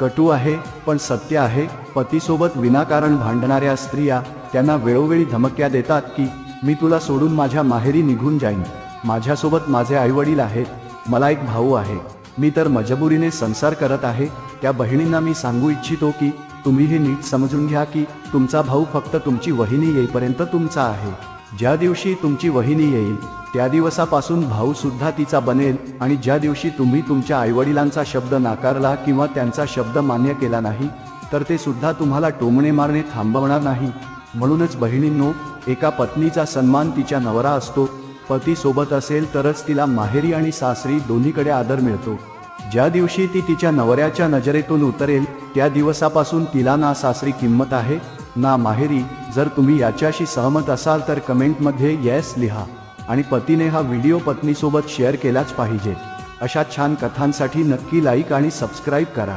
कटू आहे पण सत्य आहे. पतीसोबत विनाकारण भांडणाऱ्या स्त्रिया त्यांना वेळोवेळी धमक्या देतात की मी तुला सोडून माझ्या माहेरी निघून जाईन. माझ्यासोबत माझे आईवडील आहेत. मला एक भाऊ आहे. मी तर मजबुरीने संसार करत आहे. त्या बहिणींना मी सांगू इच्छितो की तुम्ही हे नीट समजून घ्या की तुमचा भाऊ फक्त तुमची वहिनी येईपर्यंत तुमचा आहे. ज्या दिवशी तुमची वहिनी येईल त्या दिवसापासून भाऊ सुद्धा तिचा बनेल आणि ज्या दिवशी तुम्ही तुमच्या आईवडिलांचा शब्द नाकारला किंवा त्यांचा शब्द मान्य केला नाही तर ते सुद्धा तुम्हाला टोमणे मारणे थांबवणार नाही. म्हणूनच बहिणींनो एका पत्नीचा सन्मान तिच्या नवरा असतो पती सोबत असेल तरच तिला माहेरी आणि सासरी दोन्हीकडे आदर मिळतो. ज्या दिवशी ती तिच्या नवऱ्याच्या नजरेतून उतरेल त्या दिवसापासून तिला ना सासरी किंमत आहे ना माहेरी जर तुम्ही याच्याशी सहमत असाल तर कमेंटमध्ये येस लिहा आणि पतीने हा व्हिडिओ पत्नीसोबत शेअर केलाच पाहिजे. अशा छान कथांसाठी नक्की लाईक आणि सबस्क्राईब करा.